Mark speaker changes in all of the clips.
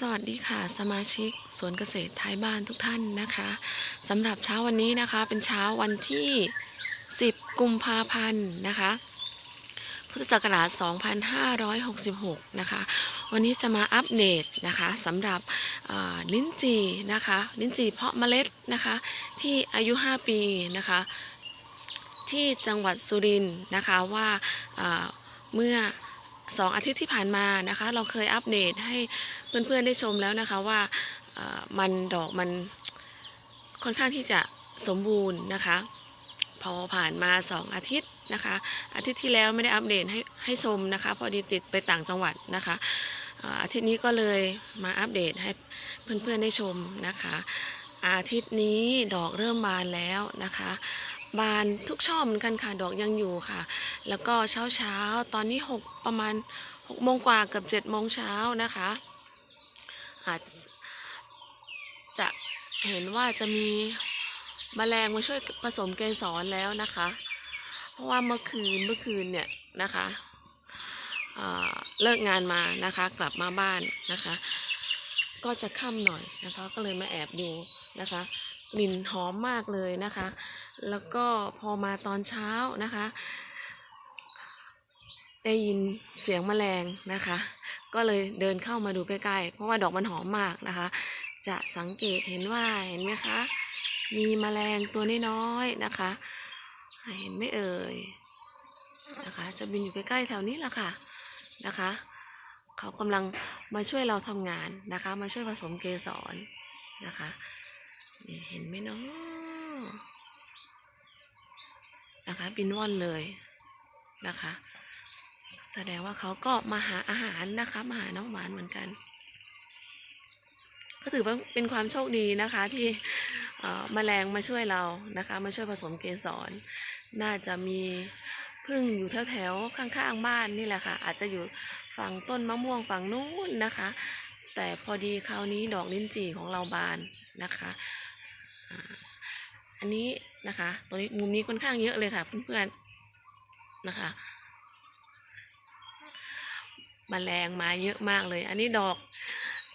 Speaker 1: สวัสดีค่ะ สมาชิกสวนเกษตรท้ายบ้านทุกท่านนะคะสำหรับเช้าวันนี้นะคะ เป็นเช้าวันที่ 10 กุมภาพันธ์นะคะ พุทธศักราช 2566 นะคะ วันนี้จะมาอัปเดตนะคะสำหรับลิ้นจี่นะคะ ลิ้นจี่เพาะเมล็ดนะคะ ที่อายุ 5 ปีนะคะ ที่จังหวัดสุรินทร์นะคะว่าอ่าเมื่อ สองอาทิตย์ที่ผ่านมานะคะ เราเคยอัปเดตให้เพื่อนๆได้ชมแล้วนะคะว่ามันดอกมันค่อนข้างที่จะสมบูรณ์นะคะ พอผ่านมาสองอาทิตย์นะคะ อาทิตย์ที่แล้วไม่ได้อัปเดตให้ให้ชมนะคะ พอดีติดไปต่างจังหวัดนะคะอาทิตย์นี้ก็เลยมาอัปเดตให้เพื่อนๆได้ชมนะคะ อาทิตย์นี้ดอกเริ่มบานแล้วนะคะ บานทุกช่อเหมือนกันค่ะ ดอกยังอยู่ค่ะ แล้วก็เช้าเช้าๆตอนนี้หกประมาณหกโมงกว่าเกือบเจ็ดโมงเช้านะคะอาจจะเห็นว่าจะมีแมลงมาช่วยผสมเกสรแล้วนะคะ เพราะว่าเมื่อคืนเมื่อคืนเนี่ยนะคะเลิกงานมานะคะ กลับมาบ้านนะคะ ก็จะค่ำหน่อยนะคะ ก็เลยมาแอบดูนะคะกลิ่นหอมมากเลยนะคะ แล้วก็พอมาตอนเช้านะคะ ได้ยินเสียงแมลงนะคะ ก็เลยเดินเข้ามาดูใกล้ๆ เพราะว่าดอกมันหอมมากนะคะ จะสังเกตเห็นว่าเห็นไหมคะ มีแมลงตัวน้อยๆนะคะ เห็นไม่เอ่ยนะคะ จะบินอยู่ใกล้ๆแถวนี้แหละค่ะนะคะเขากำลังมาช่วยเราทำงานนะคะ มาช่วยผสมเกสรนะคะ เห็นไหมเนาะ นะคะ บินว่อนเลยนะคะ แสดงว่าเขาก็มาหาอาหารนะคะ มาหาน้องหวานเหมือนกัน ก็ถือว่าเป็นความโชคดีนะคะที่เอ่อแมลงมาช่วยเรานะคะ มาช่วยผสมเกสร น่าจะมีพึ่งอยู่แถวๆข้างๆบ้านนี่แหละค่ะ อาจจะอยู่ฝั่งต้นมะม่วงฝั่งนู้นนะคะ แต่พอดีคราวนี้ดอกลิ้นจี่ของเราบานนะคะ อันนี้นะคะตรงนี้มุมนี้ค่อนข้างเยอะเลยค่ะเพื่อนๆนะคะมแมลงมาเยอะมากเลย อันนี้ดอก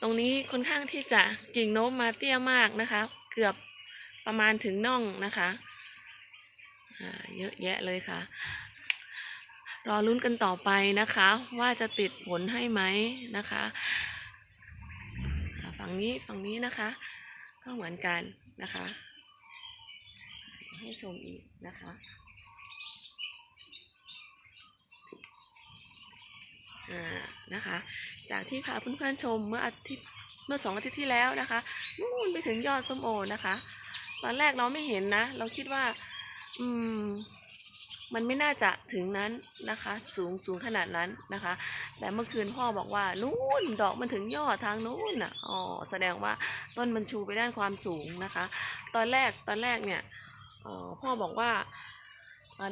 Speaker 1: ตรงนี้ค่อนข้างที่จะกิ่งโน้มมาเตี้ยมากนะคะ เกือบประมาณถึงน่องนะคะเยอะแยะเลยค่ะ รอลุ้นกันต่อไปนะคะ ว่าจะติดผลให้ไหมนะคะฝั่งนี้ฝั่งนี้นะคะ ก็เหมือนกันนะคะ ให้ชมอีกนะคะ อ่า นะคะ จากที่พาเพื่อนๆชมเมื่ออาทิตย์เมื่อสองอาทิตย์ที่แล้วนะคะนู่นไปถึงยอดส้มโอนะคะ ตอนแรกเราไม่เห็นนะ เราคิดว่า อืมมันไม่น่าจะถึงนั้นนะคะ สูงสูงขนาดนั้นนะคะ แต่เมื่อคืนพ่อบอกว่านู่นดอกมันถึงยอดทางนู้นอะอ๋อแสดงว่าต้นมันชูไปด้านความสูงนะคะ ตอนแรกตอนแรกเนี่ย พ่อบอกว่า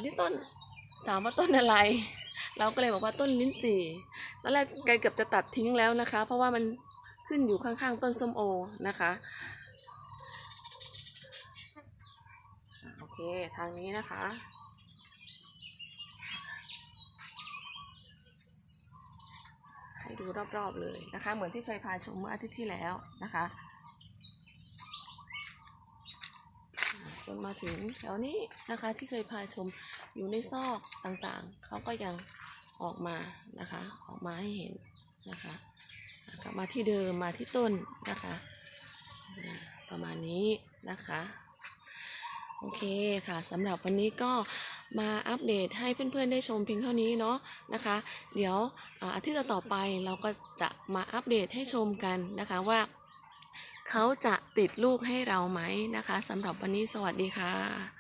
Speaker 1: นี่ต้นถามว่าต้นอะไร เราก็เลยบอกว่าต้นลิ้นจี่ตอนแรกแกเกือบจะตัดทิ้งแล้วนะคะ เพราะว่ามันขึ้นอยู่ข้างๆ ต้นส้มโอนะคะโอเคทางนี้นะคะให้ดูรอบๆเลยนะคะ เหมือนที่เคยพาชมเมื่ออาทิตย์ที่แล้วนะคะอะ จนมาถึงแถวนี้นะคะที่เคยพาชมอยู่ในซอกต่างๆ เขาก็ยังออกมานะคะออกมาให้เห็นนะคะกลับมาที่เดิมมาที่ต้นนะคะประมาณนี้นะคะโอเคค่ะสำหรับวันนี้ก็มาอัปเดตให้เพื่อนๆได้ชมเพียงเท่านี้เนาะนะคะ เดี๋ยวอาทิตย์ต่อไปเราก็จะมาอัปเดตให้ชมกันนะคะว่า เขาจะติดลูกให้เราไหมนะคะสำหรับวันนี้สวัสดีค่ะ